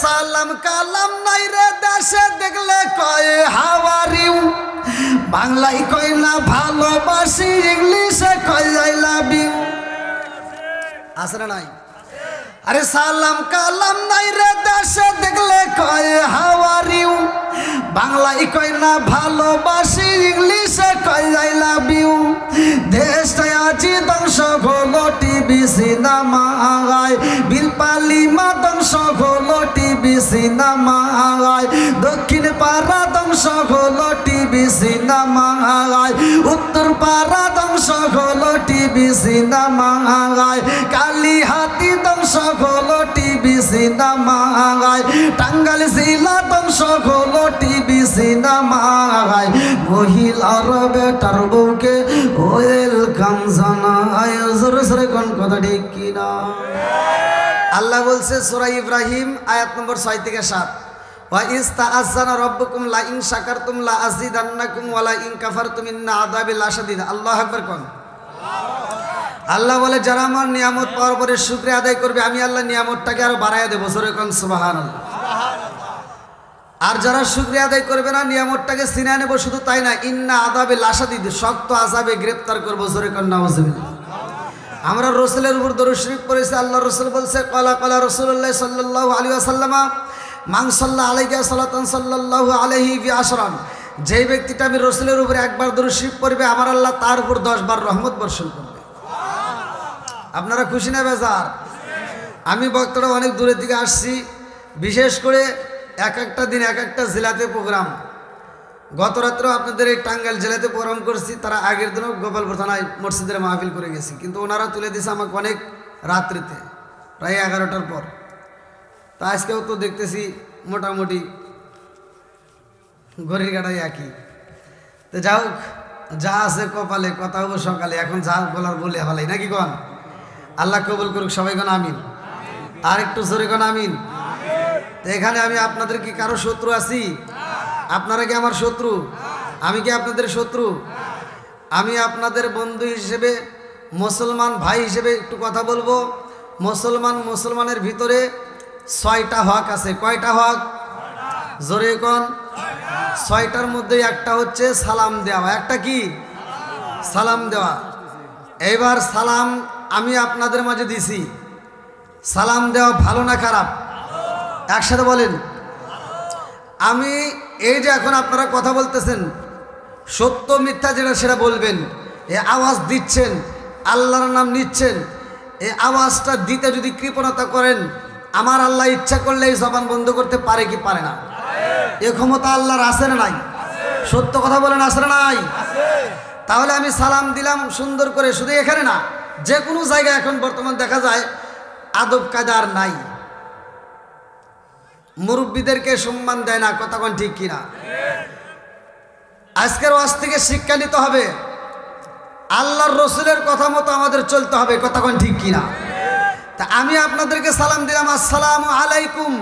সালাম কালাম নাই রে দেশে দেখলে কয়ে হাওয়ারিউ বাংলায় কয়, না, ভালোবাসি, ইংলিশে কয় আই লাভ ইউ না নাই? আরে সালাম কালাম নাই রে দেশে, দেখলে কয় হাওয়ারিউ বাংলায় কয় না, ভালোবাসি, ইংলিশে কয় আই লাভ ইউ দেশটায় আছি, ধ্বংস হলো টিভি সিনেমা আগায় বিলপালি মা ধ্বংস হলো টিভি সিনেমা আগায় দক্ষিণ পাড়া ধ্বংস হলো টিভি সিনেমা আগায় উত্তর পাড়া ধ্বংস হলো টিভি সিনেমা আগায় কালী হাতি ধ্বংস হলো টিভি সিনেমা আগায় টাঙ্গাল শিলা ধ্বংস টিভি সিনেমা আগায় মহিলার বেটার বউকে ওয়েলকাম জানায়। জোরে কোন কথা ঠিক কিনা? আল্লাহ বলছে, সুরা ইব্রাহিম, আয়াত নম্বর ছয় থেকে সাত। ওয়া ইস্তা আজানা রব্বকুম, লা ইন শাকারতুম, লা লা ইন কাফারতুম, ইন্না আযাবি লাশাদীদ। আল্লাহু কোন? আল্লাহ বলে, যারা আমার নিয়ামত পাওয়ার পরে শুক্রিয়া আদায় করবে, আমি আল্লাহ নিয়ামতটাকে আরও বাড়াইয়া দেবো। জোরে কোন? সুবহানাল্লাহ। আর যারা শুক্রিয়া আদায় করবে না, নিয়ামতটাকে সিনা নেব, শুধু তাই না, ইন্না আদাবে লাশাদিদ, শক্ত আজাবে গ্রেপ্তার করব কোন? নাউজুবিল্লাহ আমরা রসুলের উপর দরুদ শরীফ পড়েছি আল্লাহ রসুল বলছে, কলা কলা রসুল্লাহ সাল্লাহ আলী আসাল্লামা মাংসাল্লাহ আলাইকা সাল্লাতান সাল্লাহ আলহি আসরান যেই ব্যক্তিটা আমি রসুলের উপরে একবার দরুদ শরীফ পড়বে, আমার আল্লাহ তার উপর দশ বার রহমত বর্ষণ করবে। আপনারা খুশি না, বেজার? আমি বক্তারা অনেক দূরের দিকে আসছি, বিশেষ করে এক একটা দিন, এক একটা জেলাতে প্রোগ্রাম। গত রাত্রেও আপনাদের এই টাঙ্গাইল জেলাতে প্রোগ্রাম করছি, তারা আগের দিনও গোপালপুর থানায় মসজিদের মাহফিল করে গেছি, কিন্তু ওনারা তুলে দিয়েছে আমাকে অনেক রাত্রিতে, প্রায় এগারোটার পর। তা আজকেও তো দেখতেছি মোটামুটি ঘড়ির কাটাই একই। তো যা হোক, যা আছে কপালে, কথা হব সকালে, এখন যা বলার বলে ভালাই নাকি কন? আল্লাহ কবুল করুক, সবাই কোন আমিন। আর একটু জোরে কোন আমিন। এখানে আমি আপনাদের কি কারও শত্রু আছি? আপনারা কি আমার শত্রু? আমি কি আপনাদের শত্রু? আমি আপনাদের বন্ধু হিসেবে, মুসলমান ভাই হিসেবে একটু কথা বলব। মুসলমান মুসলমানের ভিতরে ছয়টা হক আছে। কয়টা হক? জোরে কন? ছয়টার মধ্যে একটা হচ্ছে সালাম দেওয়া। একটা কি? সালাম দেওয়া। এইবার সালাম আমি আপনাদের মাঝে দিছি। সালাম দেওয়া ভালো না খারাপ? একসাথে বলেন। আমি এই যে এখন আপনারা কথা বলতেছেন সত্য মিথ্যা যেটা সেটা বলবেন এ আওয়াজ দিচ্ছেন আল্লাহর নাম নিচ্ছেন এ আওয়াজটা দিতে যদি কৃপণতা করেন আমার আল্লাহ ইচ্ছা করলে এই জবান বন্ধ করতে পারে কি পারে না? এ ক্ষমতা আল্লাহর আছে না নাই? সত্য কথা বলেন আছে না নাই? তাহলে আমি সালাম দিলাম সুন্দর করে শুধু এখানে না যে কোনো জায়গায় এখন বর্তমান দেখা যায়, আদব কাদার নাই। মুরব্বীদেরকে সম্মান দেয় না কতক্ষণ ঠিক কিনা? আজকের ওয়াজ থেকে শিক্ষা নিতে হবে। আল্লাহর রসুলের কথা মতো আমাদের চলতে হবে কতক্ষণ ঠিক কিনা? তা আমি আপনাদেরকে সালাম দিলাম, আসসালাম আলাইকুম।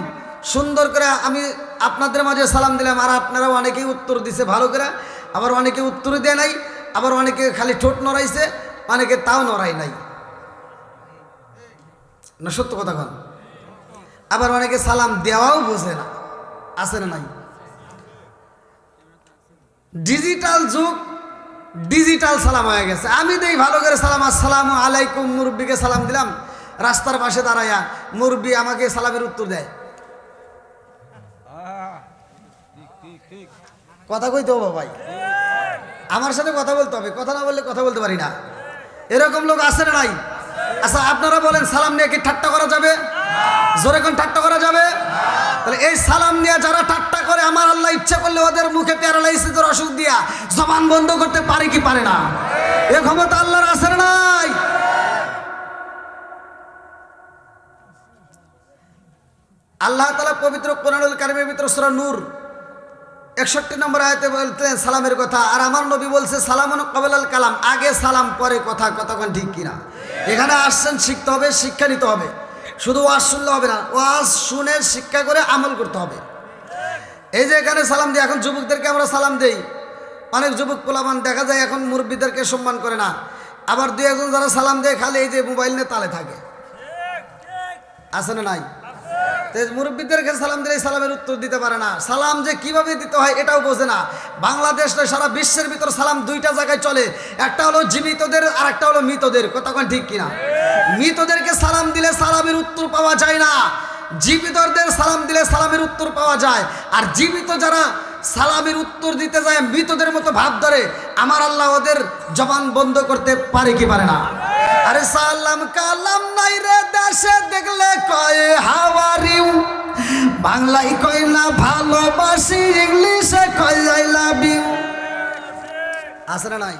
সুন্দর করে আমি আপনাদের মাঝে সালাম দিলাম, আর আপনারা অনেকেই উত্তর দিছে ভালো করে, আবার অনেকে উত্তর দেয় নাই, আবার অনেকে খালি ঠোঁট নড়াইছে। অনেকে তাও নড়াই নাই। না, সত্য কথা কন। আবার অনেকে সালাম দেওয়াও বোঝে না, আছে না নাই? ডিজিটাল যুগ, ডিজিটাল সালাম হয়ে গেছে। আমি দেই ভালো করে সালাম, আসসালাম আলাইকুম, মুরব্বীকে সালাম দিলাম। রাস্তার পাশে দাঁড়াইয়া মুরব্বী আমাকে সালামের উত্তর দেয়। কথা কইতে হবে ভাই। আমার সাথে কথা বলতে হবে, কথা না বললে কথা বলতে পারি না। এরকম লোক আছে না নাই? আচ্ছা আপনারা বলেন, সালাম নিয়ে কি ঠাট্টা করা যাবে? জোরে কোন ঠাট্টা করা যাবে? তাহলে এই সালাম নিয়ে যারা ঠাট্টা করে, আমার আল্লাহ ইচ্ছা করলে ওদের মুখে প্যারালাইসিসের অসুখ দিয়া। জবান বন্ধ করতে পারে কি পারে না? এ ক্ষমতা আল্লাহর আছে না নাই? আল্লাহ তালা পবিত্র কোরআনুল কারিমের ভিতর সুরা নূর একষট্টি নম্বর আয়তে বলতেন সালামের কথা। আর আমার নবী বলছে, সালামন কবলাল কালাম, আগে সালাম, পরে কথা, কতক্ষণ ঠিক কিনা? এখানে আসছেন, শিখতে হবে, শিক্ষা নিতে হবে। শুধু ওয়াজ শুনলে হবে না, ওয়াজ শুনে শিক্ষা করে আমল করতে হবে। এই যে এখানে সালাম দিই, এখন যুবকদেরকে আমরা সালাম দেই। অনেক যুবক পোলামান দেখা যায় এখন মুরব্বীদেরকে সম্মান করে না। আবার দুই একজন যারা সালাম দেয়, খালি এই যে মোবাইল নিয়ে তালে থাকে। আছে না নাই? মুরব্বীদেরকে সালাম দিলে সালামের উত্তর দিতে পারে না। সালাম যে কীভাবে দিতে হয় এটাও বোঝে না। বাংলাদেশ সারা বিশ্বের ভিতর সালাম দুইটা জায়গায় চলে। একটা হলো জীবিতদের আর একটা হলো মৃতদের। কতক্ষণ ঠিক কিনা? মৃতদেরকে সালাম দিলে সালামের উত্তর পাওয়া যায় না। জীবিতদের সালাম দিলে সালামের উত্তর পাওয়া যায়। আর জীবিত যারা সালামের উত্তর দিতে যায়, মৃতদের মতো ভাব ধরে, আমার আল্লাহ ওদের জবান বন্ধ করতে পারে কি পারে না? আরে সালাম কালাম নাই রে দেশে দেখলে কয়ে হাওয়ারিউ বাংলায় কয় না ভালোবাসি, ইংলিশে কয় আই লাভ ইউ। আছে নাই?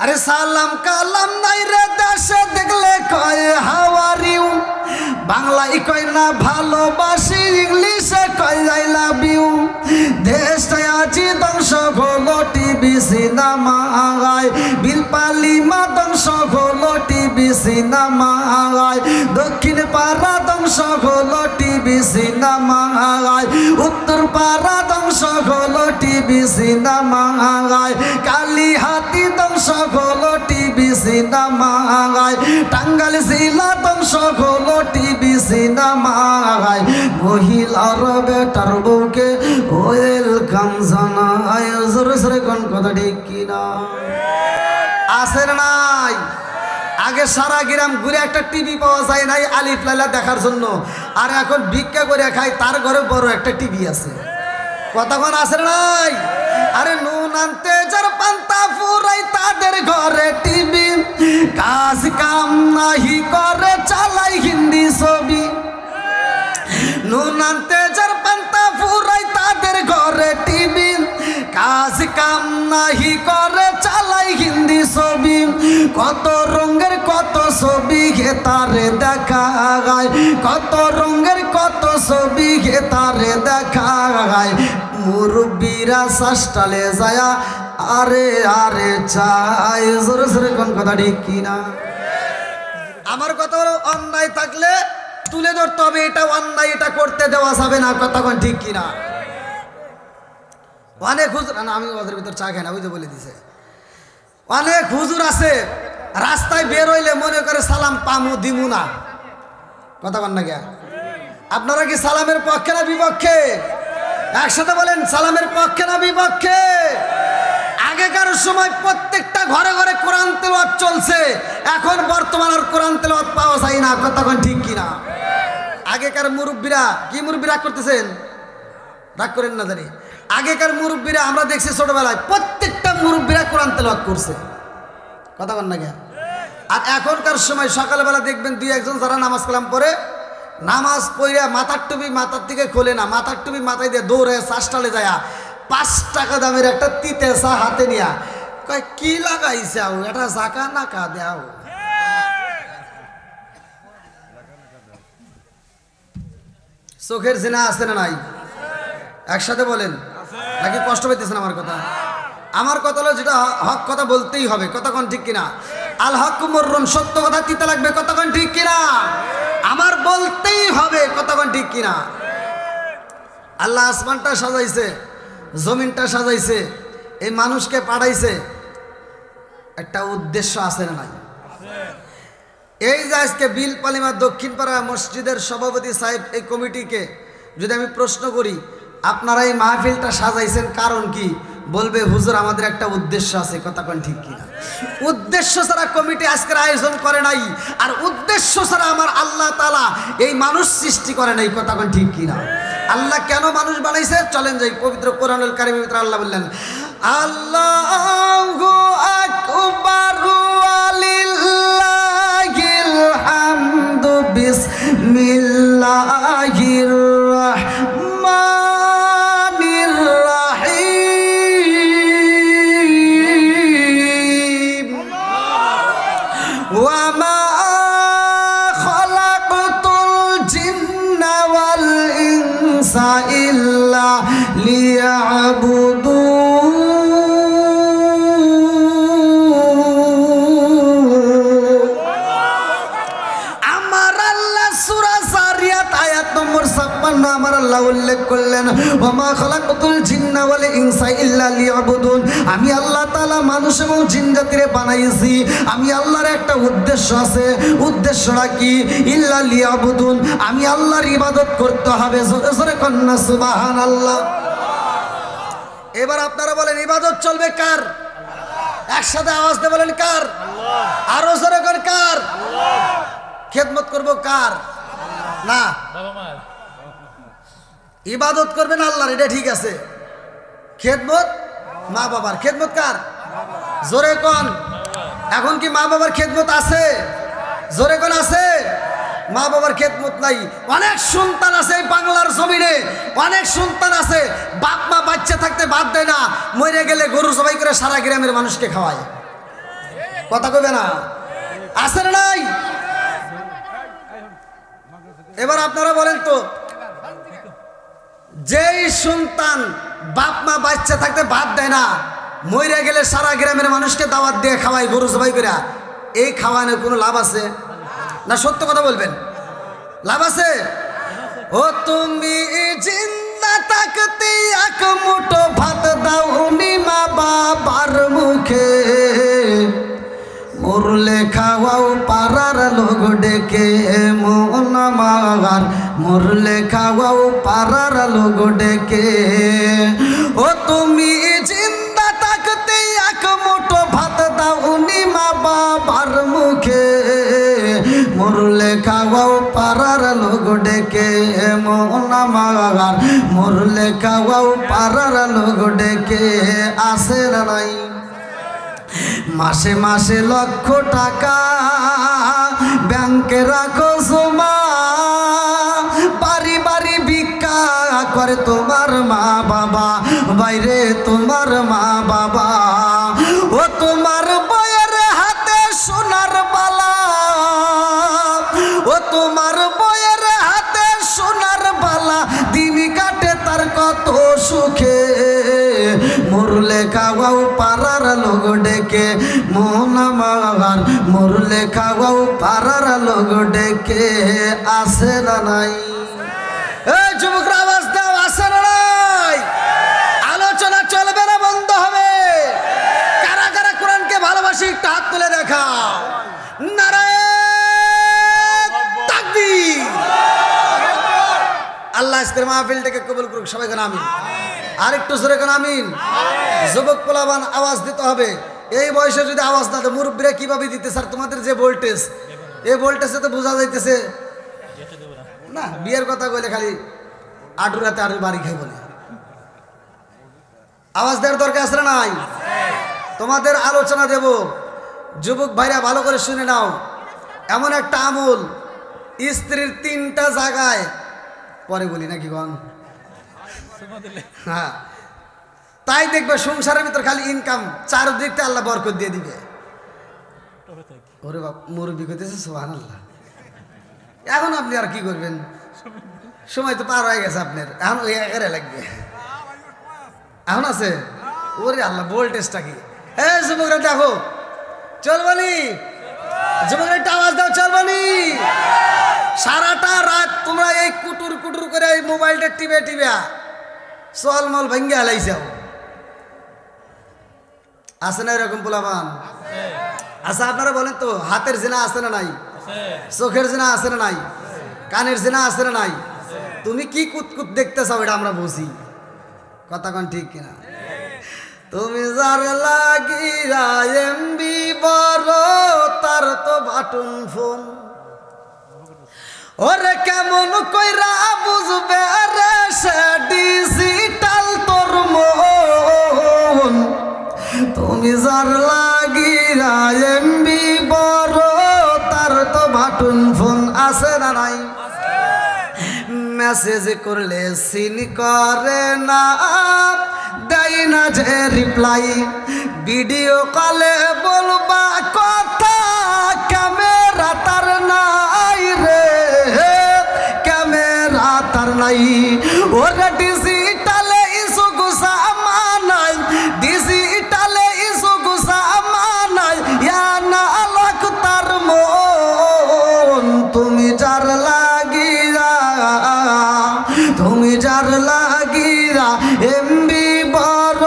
আরে সালাম কালাম নাই রে দেশে, দেখলে কয় হাওয়ারিউ বাংলায় কয় না ভালোবাসি, ইংলিশে কয় আই লাভ ইউ। দেশটায় আজি ধ্বংস হলো টিভি সিনেমায় বিলপালি মা ধ্বংস হলো টিভি সিনেমায় দক্ষিণ পাড়া ধ্বংস হলো টিভি সিনেমায় উত্তর পাড়া ধ্বংস হলো টিভি সিনেমায় কালী হাতি ধ্বংস হলো টিভি সিনেমায়। টাঙ্গাল টিভি সিনেমায়। মহিলার বেটার বউকে ওয়েলকাম জানায়। কোন কথা ঠিক কিনা? নাই? আগে সারা গ্রাম ঘুরে একটা টিভি পাওয়া যায় নাই, আলিফ লাইলা দেখার জন্য। আর এখন ভিক্ষা করে খায়, তার ঘরে বড় একটা টিভি আছে। কতক্ষণ আসে নাই আরে নুন আনতে যার পান্তা ফুরাই তাদের ঘরে টিভি। কাজ কাম নাহি করে, চালাই হিন্দি ছবি। নুন আনতে যার পান্তা ফুরাই তাদের ঘরে টিভি। কাজ কাম নাহি করে ছবি কত রঙের, কত ছবি গে তারে দেখা গায়। কত রঙের, কত ছবি গে তারে দেখা গায়। মুরব্বীরা সাস্টালে যায়া, আরে আরে চাই। জোরে জোরে কোন কথা ঠিক কিনা? আমার কথা অন্যায় থাকলে তুলে ধরতে হবে। এটা অন্যায়, এটা করতে দেওয়া যাবে না। কতক্ষণ ঠিক কিনা? অনেক হুজুর আমি ওদের ভিতর চা খাই না বুঝে বলে দিছে। অনেক হুজুর আছে, রাস্তায় বের হইলে মনে করে সালাম পামু, দিমু না। কথা বল না গিয়া আপনারা কি সালামের পক্ষে না বিপক্ষে? একসাথে বলেন, সালামের পক্ষে না বিপক্ষে? আগেকার সময় প্রত্যেকটা ঘরে ঘরে কোরআন তেলাওয়াত চলছে, এখন বর্তমান আর কোরআন তেলাওয়াত পাওয়া যায় না কতক্ষণ ঠিক কিনা আগেকার মুরব্বীরা, কি মুরব্বী রাগ করতেছেন? রাগ করেন না জানি। আগেকার মুরব্বীরা, আমরা দেখছি ছোটবেলায় প্রত্যেকটা মুরব্বীরা কোরআন তেলাওয়াত করছে। কথা বল না কে আর এখনকার সময় সকালবেলা দেখবেন দুই একজন যারা নামাজ কালাম পরে নামাজ পড়িয়া মাথার টুপি মাথার থেকে খোলে না, মাথার টুপি মাথায় দিয়ে দৌড়ে চাষটালে যায় পাঁচ টাকা দামের একটা তিতে চা হাতে নিয়া কয়, কি লাগাইছাও এটা জাকা না কা দেও চোখের জেনা আছে না নাই? একসাথে বলেন। নাকি কষ্ট পাইতেছেন আমার কথা? আমার কথা হলো যেটা হক কথা বলতেই হবে কতক্ষণ ঠিক কিনা? আল হক মরুন সত্য কথা তিতে লাগবে কতক্ষণ ঠিক কিনা? আমার বলতেই হবে কতক্ষণ ঠিক কিনা? আল্লাহ আসমানটা সাজাইছে, জমিনটা সাজাইছে, এই মানুষকে পাঠাইছে। একটা উদ্দেশ্য আছে না নাই? এই যে আজকে বিল পালিমা দক্ষিণপাড়া মসজিদের সভাপতি সাহেব এই কমিটিকে যদি আমি প্রশ্ন করি, আপনারা এই মাহফিলটা সাজাইছেন কারণ কি? বলবে, হুজুর, আমাদের একটা উদ্দেশ্য আছে। কথা কোন ঠিক কিনা। উদ্দেশ্য ছাড়া কমিটি আজকের আয়োজন করে নাই। আর উদ্দেশ্য ছাড়া আমার আল্লাহ তালা এই মানুষ সৃষ্টি করে নাই, কথা কোন ঠিক কিনা। আল্লাহ কেন মানুষ বানাইছে? চলেন যাই, পবিত্র কোরআনুল কারিমের ভিতরে আল্লাহ বললেন, আল্লাহু আকবারু আলিল্লাহিল লিয়াবুদুন। আমি আল্লাহ তাআলা মানুষ এবং জিন জাতিরে বানাইছি। আমি আল্লাহর একটা উদ্দেশ্য আছে। উদ্দেশ্যটা কি? ইল্লা লিয়াবুদুন। আমি আল্লাহর ইবাদত করতে হবে। জোরে জোরে কন্যা সুবহানাল্লাহ। এবার আপনারা বলেন ইবাদত চলবে কার? একসাথে আওয়াজ দিয়ে বলেন কার? আরও জোরে কর কার? খেদমত করব কার? না। ইবাদত করবেন আল্লাহর এটা ঠিক আছে। খেদমত? মা বাবার খেদমত কার? জোরে কন। এখন কি মা বাবার খেদমত আছে? জোরে কোন আছে? মা বাবার খেদমত নাই। অনেক সন্তান আছে এই বাংলার জমিনে। অনেক সন্তান আছে। বাপ মা বাচ্চা থাকতে বাদ দেয় না। মরে গেলে গরু সবাই করে সারা গ্রামের মানুষকে খাওয়ায়। কথা কবে না? আছে না নাই? এবার আপনারা বলেন তো, যেই সন্তান বাপ মা বাচ্চা থাকতে বাদ দেয় না। মরে গেলে সারা গ্রামের মানুষকে দাওয়াত দিয়ে খাওয়াই গরু সবাই করে এই খাওয়ানোর কোনো লাভ আছে? না, সত্য কথা বলবেন। লাভ আছে? ও তুমি জিন্দা থাকতে এক মুঠো ভাত দাও মা বাবার মুখে। মুরলে খাওয়াও পাড়ার লোক ডেকে, মন মাগার মুরলে খাওয়াও পাড়ার লোক ডেকে। ও তুমি জিন্দা থাকতে এক মুঠো ভাত দাও মা বাবার মুখে। মুরলে খাওয়াও পাড়ার লোক ডেকে, মন মাগার মুরলে খাওয়াও পাড়ার লোক ডেকে, আসে না নাই। মাসে মাসে লক্ষ টাকা ব্যাংকে রাখো সোমা করে তোমার মা বাবা, বাইরে তোমার মা বাবা। ও তোমার বয়ের হাতে সোনার বালা। ও তোমার বয়ের হাতে সোনার বালা। দিন কাটে তার কত সুখে। মুরলে খাওয়াও পাড়ার লোক ডেকে। মোহন মাগার মুরলে খাওয়াও পাড়ার লোক ডেকে। আসে না নাই? আজকের মাহফিলটাকে কবুল করুক, সবাই কেন আমিন। আর একটু জোরে কেন আমিন। যুবক পোলাবান, আওয়াজ দিতে হবে। এই বয়সে যদি আওয়াজ না দেয়, মুরব্বীরা কীভাবে দিতে স্যার? তোমাদের যে ভোল্টেজ এই ভোল্টেজে তো বোঝা যাইতেছে। না, বিয়ের কথা কইলে খালি আটু রাতে আটু বাড়ি খাই বলে আওয়াজ দেওয়ার দরকার আছে নাই? তোমাদের আলোচনা দেব। যুবক ভাইরা, ভালো করে শুনে নাও। এমন একটা আমল, স্ত্রীর তিনটা জায়গায় পরে বলি নাকি গন হ্যাঁ। তাই দেখবে সংসারের ভিতর খালি ইনকাম চারদিক থেকে আল্লাহ বরকত দিয়ে দিবে। ওরে বাপ মুরব্বী করতেছে সোহান আল্লাহ এখন আপনি আর কি করবেন? সময় তো পার হয়ে গেছে আপনার। এখন ওই একারে লাগবে। এখন আছে? ওরে আল্লাহ ভোল্টেজটা কি? এ যুবকরা দেখো। চলবানি যুবকরা একটা আওয়াজ দাও চলবানি সারাটা রাত তোমরা এই কুটুর কুটুর করে এই মোবাইলটা টিপে টিপে সল মল ভেঙ্গে হালাইছাও আছে না এরকম পোলাবান আচ্ছা আপনারা বলেন তো, হাতের জেনা আছে না নাই? চোখের জেনা আছে না নাই? কানের জেনা আছে না নাই? তুমি কি কুতকুত দেখতে চাও, এটা আমরা বুঝি। কথা কন ঠিক কিনা? তুমি যার লাগিরা, এমবি বড়, তার তো বাটুন ফোন। ওরে কেমন কইরা বুঝবে রে সে ডিজিটাল তোর মন? তুমি যার লাগিরা এমবি বড়, তার তো ভাটুন ফোন আছে না নাই? মেসেজ করলে সিন করে না, দেয় না যে রিপ্লাই ভিডিও কলে বলবা কথা নাই। ওরে ডিজিটালে ইসু গুসা মানাই ডিজিটালে ইসু গুসা মানাই ইয়া না লাখ তার মন, তুমি যার লাগিয়া, তুমি যার লাগিরা এমবি বড়,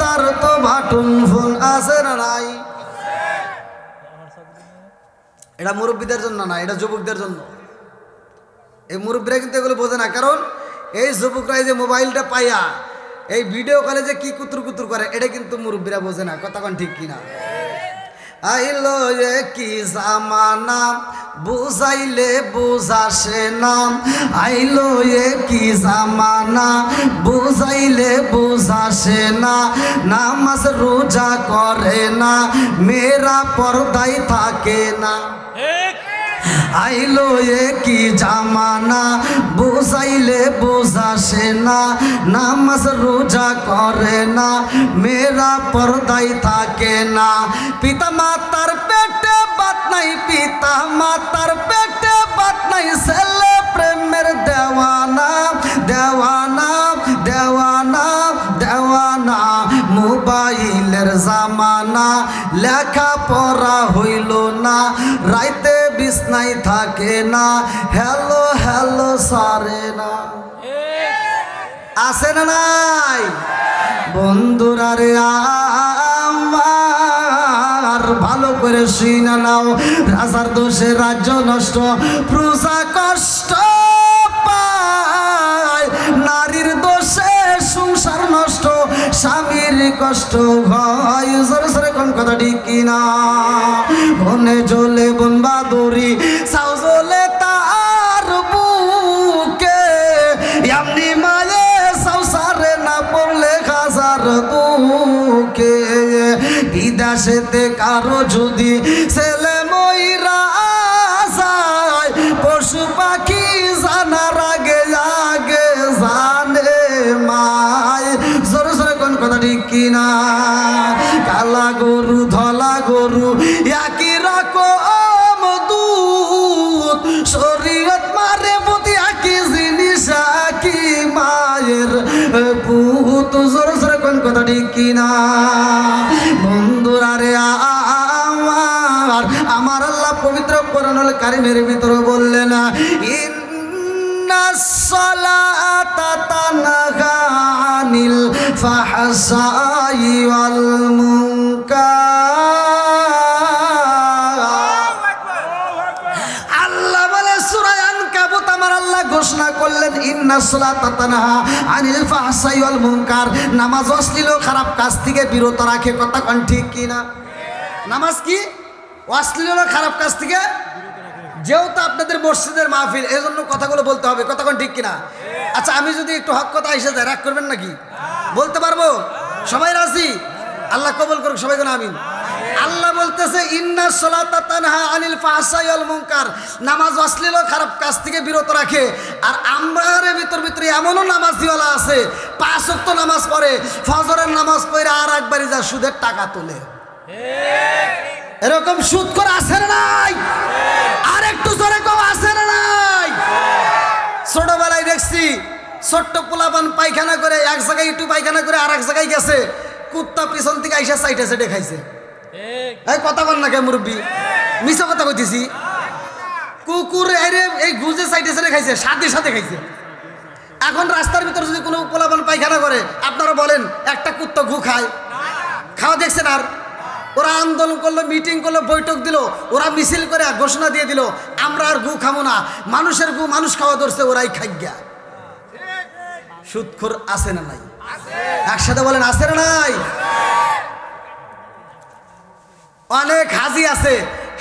তার তো বাটন ফোন আছে না নাই। এটা মুরব্বীদের জন্য না, এটা যুবকদের জন্য। এই মুরব্বীরা কিন্তু এগুলো বোঝে না। কারণ এই যুবকরা যে মোবাইলটা পাইয়া, এই ভিডিও কলে যে কি কুতুর কুতুর করে, এটা কিন্তু মুরব্বীরা বোঝে না। কতক্ষণ ঠিক কিনা? আইলো কি জামানা, বুঝাইলে বুঝাসে না আইলো এ কি জামানা, বুঝাইলে বুঝাসে না। নামাজ রোজা করে না, মেয়েরা পর্দায় থাকে না। আইলো এ কি জামানা, বুঝাইলে বুঝাসে না, নামাজ রোজা করে না, মেয়েরা পর্দায় থাকে না। পিতা মাতার পেটে বাত নাই পিতা মাতার পেটে বাত নাই, ছেলে প্রেমের দেওয়ানা দেওয়ানা দেওয়ানা দেওয়ানা। মোবাইলের জামানা লেখা পড়া হইল না, রাইতে বিছনাই থাকে না। হ্যালো হ্যালো, সারে না। আসে না নাই? বন্ধুরা রে আমার, ভালো করে শুই না নাও। রাজার দোষে রাজ্য নষ্ট, প্রজা কষ্ট। স্বামীর কষ্ট হয় সরে সরে কোন কথা ঠিক কিনা? বনে জলে বন বাদুরি সাউ জলে তার বুকে। এমনি মায়ে সংসারে না পড়লে খাসার দুকে বিদেশেতে কারও যদি ছেলে কিনা? বন্ধুরা রে, আমার আমার আল্লাহ পবিত্র কোরআনুল কারিমের ভিতরে বললেন, ইন্না সালাতা তানহা আনিল ফাহশাই ওয়াল মুনকার। ঘোষণা করলেন, ইন্না সালাতা তানহা আনিল ফাহশাই ওয়াল মুনকার। নামাজ অশ্লীল খারাপ কাজ থেকে বিরত রাখে, কথা কোন ঠিক কি না? নামাজ কি? অশ্লীল খারাপ কাজ থেকে যেহেতু আপনাদের মসজিদের মাহফিল এই জন্য কথাগুলো বলতে হবে, কথা কোন ঠিক কিনা আচ্ছা আমি যদি একটু হক কথা এসে যায়, রাগ করবেন নাকি? বলতে পারব? সবাই রাজি? আল্লাহ কবল করুক, সবাই কোন আমিন। আল্লাহ বলতেছে, ইন্না সলাতা তানহা আনিল ফাহশাই ওয়াল মুনকার। নামাজ অশ্লীল খারাপ কাজ থেকে বিরত রাখে। আর আমরার ভিতর ভিতরে এমনও নামাজ নামাজিওয়ালা আছে, পাঁচ ওয়াক্ত নামাজ পড়ে, ফজরের নামাজ পড়ে আর একবারই যা সুদের টাকা তোলে। এরকম সুদ করে আসে না নাই? আর একটু জোরে কেউ আসে না নাই? ছোটবেলায় দেখছি, ছোট্ট পোলাপান পায়খানা করে এক জায়গায় একটু পায়খানা করে আর এক জায়গায় গেছে, কুত্তা পিছন থেকে আইসা সাইটে সাইডে খাইছে। এই কথা বল না কে মুরব্বী? মিশা কথা কইতেছি। কুকুর এরে এই গুজে সাইডে সাইডে খাইছে সাথে সাথে খাইছে। এখন রাস্তার ভিতরে যদি কোনো পোলাপান পায়খানা করে আপনারা বলেন একটা কুত্তা গু খায়। খাওয়া দেখছেন আর? ওরা আন্দোলন করল মিটিং করল বৈঠক দিল ওরা মিছিল করে ঘোষণা দিয়ে দিল আমরা আর গু খাব না। মানুষের গু মানুষ খাওয়া ধরছে ওরাই খাইয়া সুদখোর আছে না নাই? একসাথে বলেন আছে না নাই? অনেক হাজি আছে,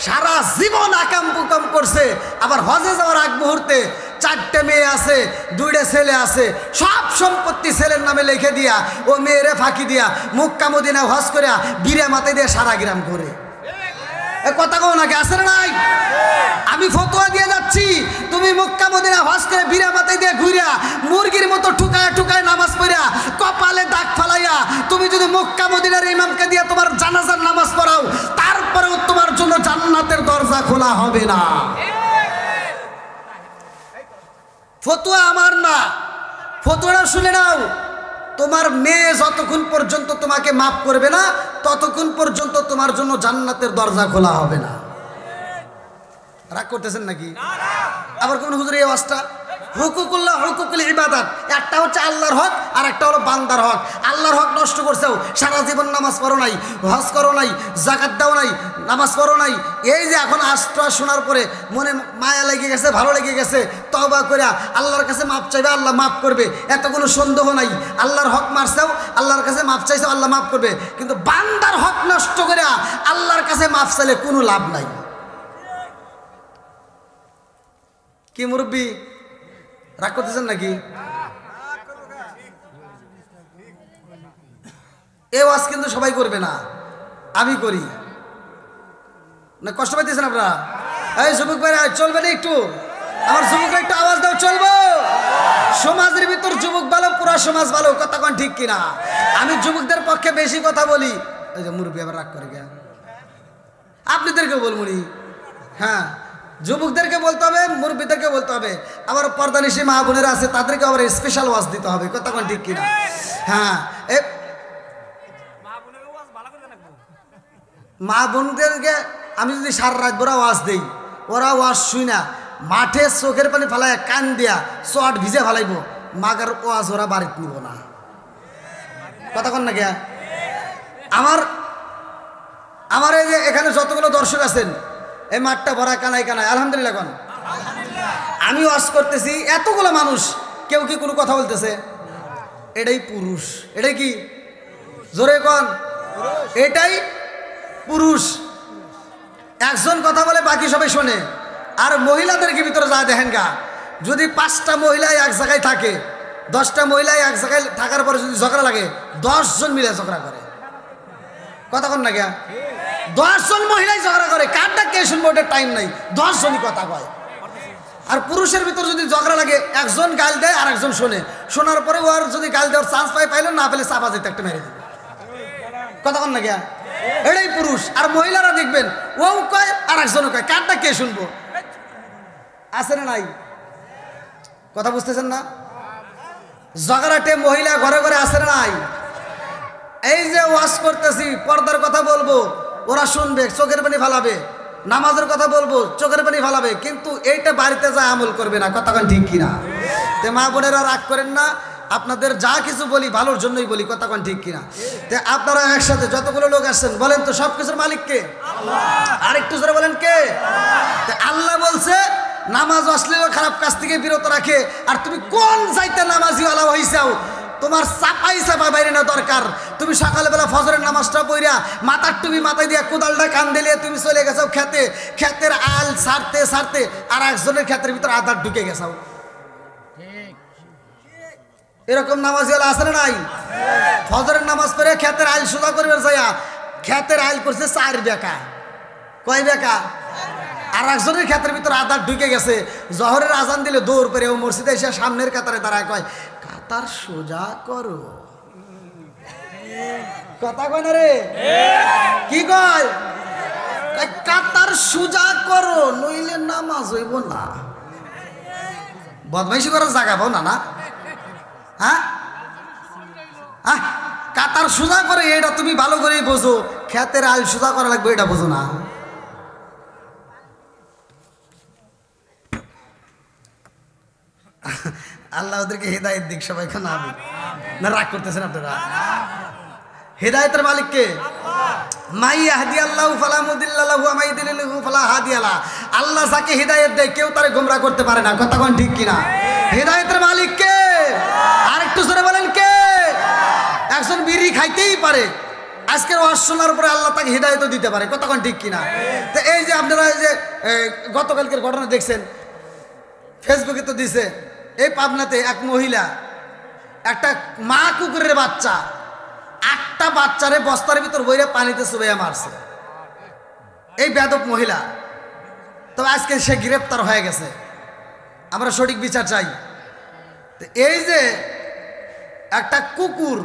সারা জীবন আকাম কুকাম করছে, আবার হজে যাওয়ার আগ মুহূর্তে চারটে মেয়ে আছে, দুইটা ছেলে আছে, সব সম্পত্তি ছেলের নামে লিখে দিয়া, ও মেয়েরে ফাঁকি দিয়া মুক্কা মদিনা হজ করিয়া বীরে মাথায় দিয়ে সারা গ্রাম এ কথা কও নাকি আসে নাই? আমি ফতোয়া দিয়ে যাচ্ছি, তুমি মক্কা মদিনা হজ করে বীরা মাথায় দিয়ে ঘুরিয়া খোলা হবে না। ফতোয়া আমার না। ফতোয়াটা শুনে নাও। তোমার মেয়ে যতক্ষণ পর্যন্ত তোমাকে মাফ করবে না ততক্ষণ পর্যন্ত তোমার জন্য জান্নাতের দরজা খোলা হবে না। রাগ করতেছেন নাকি? আবার কোন হুজুর এই আওয়াজটা? হুকুকুল্লাহ হুকুকুল ইবাদাত। একটা হচ্ছে আল্লাহর হক আর একটা হলো বান্দার হক। আল্লাহর হক নষ্ট করছেও সারা জীবন নামাজ পড়ো নাই, হজ করো নাই জাকাত দাও নাই, নামাজ পড়ো নাই। এই যে এখন আশ্রয় শোনার পরে মনে মায়া লেগে গেছে, ভালো লেগে গেছে তবা করে আল্লাহর কাছে মাপ চাইবে, আল্লাহ মাফ করবে। এত কোনো সন্দেহ নাই, আল্লাহর হক মারছেও, আল্লাহর কাছে মাপ চাইছে আল্লাহ মাফ করবে। কিন্তু বান্দার হক নষ্ট করে আল্লাহর কাছে মাফ চাইলে কোনো লাভ নাই। কি মুরব্বী? রাগ করতেছেন নাকি? এ ওয়াজ কিন্তু সবাই করবে না, আমি করি। না, কষ্ট পাইতেছেন আপনারা? এই যুবক ভাই চলবে না একটু? আমার যুবকরা একটু আওয়াজ দাও, চলবো? সমাজের ভিতর যুবক ভালো, পুরা সমাজ ভালো, কথা কোন ঠিক কিনা? আমি যুবকদের পক্ষে বেশি কথা বলি। এই যে মুরব্বী আবার রাগ করে গেল আপনাদেরকে বলবনি হ্যাঁ। যুবকদেরকে বলতে হবে, মুরব্বীদেরকে বলতে হবে আবার পর্দানিশি মা বোনেরা আছে, তাদেরকে আবার স্পেশাল ওয়াজ দিতে হবে, কথা কোন ঠিক কিনা? হ্যাঁ মা বোনদেরকে আমি যদি সারা রাত ভরা ওয়াজ দেই, ওরা ওয়াজ শুই না, মাঠে চোখের পানি ফেলায় কান দিয়া চট ভিজে ফেলাইব, মাগার ওয়াজ ওরা বাড়িতে নিব না। কথা কন না গিয়া আমার আমার এই যে এখানে যতগুলো দর্শক আছেন এই মাঠটা ভরা কানায় কানাই আলহামদুলিল্লাহ কন। আমি ওয়াশ করতেছি, এতগুলো মানুষ, কেউ কি কোনো কথা বলতেছে? এটাই পুরুষ। এটাই কি? জোরে কন? এটাই পুরুষ। একজন কথা বলে বাকি সবাই শোনে। আর মহিলাদেরকে ভিতরে যা দেখেন গা? যদি পাঁচটা মহিলা এক জায়গায় থাকে, দশটা মহিলা এক জায়গায় থাকার পরে যদি ঝগড়া লাগে, দশজন মিলে ঝগড়া করে। কথা কন না গিয়া? দশজন মহিলাই ঝগড়া করে, কারটা কে শুনব ওটা টাইম নাই। দশজনই কথা কয়। আর পুরুষের ভিতর যদি ঝগড়া লাগে, একজন গাল দেয় আর একজন শোনে। শোনার পরে ওর যদি গাল দেওয়ার চান্স পাই পাইলো না পেলে চাপা যেতে একটা মেরে দিবে। কথা কন না গিয়া এটাই পুরুষ। আর মহিলারা দেখবেন ও কয় আর একজনও কয়। কারটা কে শুনব? আছে না নাই? কথা বুঝতেছেন না? ঝগড়াটে মহিলা ঘরে ঘরে না নাই? এই যে ওয়াশ করতেছি, পর্দার কথা বলব। ওরা শুনবে চোখের পানি ফালাবে। নামাজের কথা বলব চোখের পানি ফালাবে কিন্তু এইটা বাড়িতে যা আমল করবে না কথা ঠিক কিনা? তে মা বোনেরা রাগ করেন না আপনাদের যা কিছু বলি ভালোর জন্যই বলি কথা ঠিক কিনা? তে আপনারা একসাথে যতগুলো লোক আসছেন বলেন তো সব কিছুর মালিক কে? আরেকটু জোরে বলেন কে? আল্লাহ বলছে নামাজ অশ্লীল খারাপ কাজ থেকে বিরত রাখে আর তুমি কোন যাইতে নামাজিওয়ালা হইসাও তোমার চাপাই চাপা বাইরে না দরকার। তুমি সকালবেলা ফজরের নামাজটা পড়িয়া মাথার টুপি মাথায় দিয়া কোদালটা কান দিলে তুমি চলে গেছো খেতে। ক্ষেতের আল সারতে সারতে আর একজনের ক্ষেতের ভিতরে আধার ঢুকে গেছাও এরকম নামাজিওয়ালা আছে না নাই? ফজরের নামাজ পড়ে ক্ষেতের আইল সোজা করবে যাইয়া ক্ষেতের আইল করছে চার বেকা। কয় বেকা? আর একজনের ক্ষেতের ভিতর আধার ঢুকে গেছে। জহরের আজান দিলে দৌড় করে ও মসজিদে এসে সামনের কাতারে দাঁড়ায় কয় কাতার সোজা করো। কথা কয় না রে? কি কয়? কাতার সোজা করো নইলে নামাজ হইব না। বদমাইশি করার জায়গা পাও না না? হ্যাঁ? কাতার সোজা করে এটা তুমি ভালো করেই বোঝো। ক্ষেতের আল সোজা করা লাগবে এটা বোঝো না। আল্লাহ ওদেরকে হেদায়ত দিক সবাই খান আমি না রাগ করতেছেন আপনারা? হেদায়তের মালিক কে? মাই হাদি আল্লাহ ফালা আল্লাহ আল্লাহ যাকে হেদায়েত দেয় কেউ তারে গোমরা করতে পারে না। কথা কোন ঠিক কিনা? হেদায়েতের মালিক কে? আরেকটু জোরে বলেন কে? একজন বিড়ি খাইতেই পারে। আজকের ওয়াজ শোনার পরে আল্লাহ তাকে হৃদায়ত দিতে পারে। কতক্ষণ ঠিক কিনা? তো এই যে আপনারা যে গতকালকের ঘটনা দেখছেন ফেসবুকে তো দিছে। এই পাবনাতে এক মহিলা, একটা মা কুকুরের বাচ্চা, আটটা বাচ্চারে বস্তার ভিতর বইরে পানিতে চুবাইয়া মারছে। এই বেদক মহিলা, তবে আজকে সে গ্রেপ্তার হয়ে গেছে। আমরা সঠিক বিচার চাই। এই যে একটা কুকুর,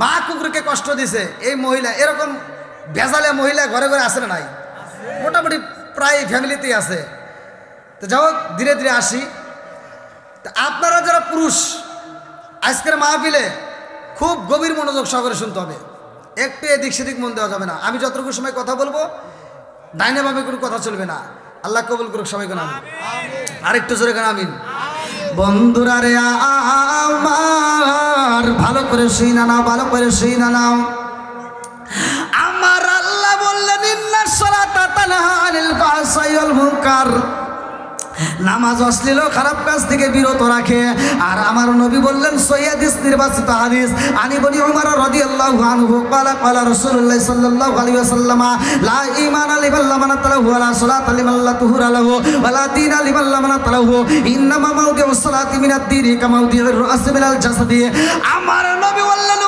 মা কুকুরকে কষ্ট দিছে, এই মহিলা, এরকম ভেজালে মহিলা ঘরে ঘরে আসে না নাই? মোটামুটি প্রায় ফ্যামিলিতেই আছে। তো হোক, ধীরে ধীরে আসি। আপনারা যারা পুরুষ আজকের মাহফিলে খুব গভীর মনোযোগ সহকারে শুনতে হবে। একটু এদিক সেদিক মন দেওয়া যাবে না। আমি যতটুকু সময় কথা বলব ডাইনে বামে কোনো কথা চলবে না। আল্লাহ কবুল করুক সবাই কেন আরেকটু জোরে কেন আমিন। বন্ধুরা রে আমার ভালো করে শুই না নাও ভালো করে শুই না নাও। আমার আল্লাহ বললেন ইন্নাস সালাতা তানহা আনিল ওয়াল মুনকার। নামাজ অশ্লীল খারাপ কাজ থেকে বিরত রাখে। আর আমার নবী বললেন সৈয়াদিস নির্বাচিত হাদিস। আনি বনি উমর রাদিয়াল্লাহু আনহু ক্বালা ক্বালা রাসূলুল্লাহ সাল্লাল্লাহু আলাইহি ওয়াসাল্লাম, লা ঈমান লিমান লা মানাত লাহু ওয়া লা সালাত লিমান লা তুহুরা লাহু ওয়া লা দীন লিমান লা ইন্নামা মাউদিউস সালাতি মিনাদ দীনি কামা মাউদিউর জাসাদি। আমার নবী বললেন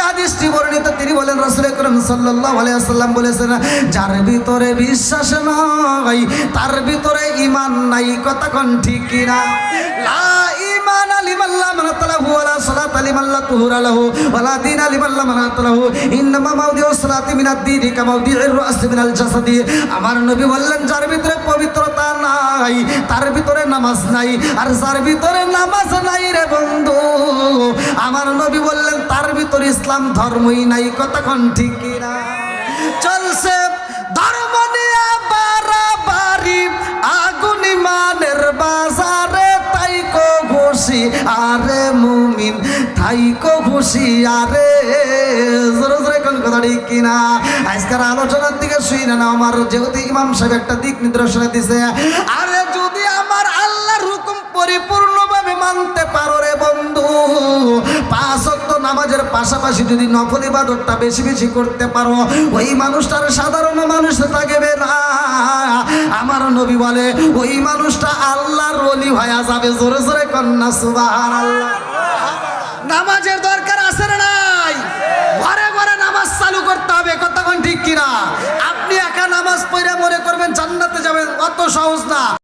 থেকে হাদিসটি বর্ণিত, তিনি বলেন, রসুল করিম সাল্লাহ আলাইহি ওয়াসাল্লাম বলেছেন, যার ভিতরে বিশ্বাস নয় তার ভিতরে ইমান নাই কথা কোন ঠিক কিনা? লা ঈমান লিমান লা মানাত লাহু ওয়া লা সালাত লিমান লা তুহুরা লাহু ওয়া লা দীন লিমান লা ইন্নামা সালাতি মিনাদ মিনাল জাসাদি। আমার নবী বললেন, যার ভিতরে পবিত্রতা নাই, তার ভিতরে নামাজ নাই, আর যার ভিতরে নামাজ নাই রে বন্ধু। আমার নবী বললেন, তার ভিতরে ইসলাম ধর্মই নাই কতক্ষণ ঠিক কিনা? চলছে তাই কো খুশি আরে জোরে জোরে কোন কথা ঠিক আজকের আলোচনার দিকে শুই না আমার। যেহেতু ইমাম সাহেব একটা দিক নির্দেশনা দিছে, আরে যদি আমার আল্লাহর হুকুম পরিপূর্ণভাবে মানতে পারো রে বন্ধু, পাঁচ নামাজের পাশাপাশি যদি নফল ইবাদতটা বেশি বেশি করতে পারো, ওই মানুষটার সাধারণ মানুষ থাকবে না। আমার নবী বলে, ওই মানুষটা আল্লাহর অলি হয়ে যাবে। জোরে জোরে কন্যা সুবাহ নামাজের দরকার আছে না নাই? ঘরে ঘরে নামাজ চালু করতে হবে কতক্ষণ ঠিক কিনা? আপনি একা নামাজ পড়ে মনে করবেন জান্নাতে যাবেন, অত সহজ না।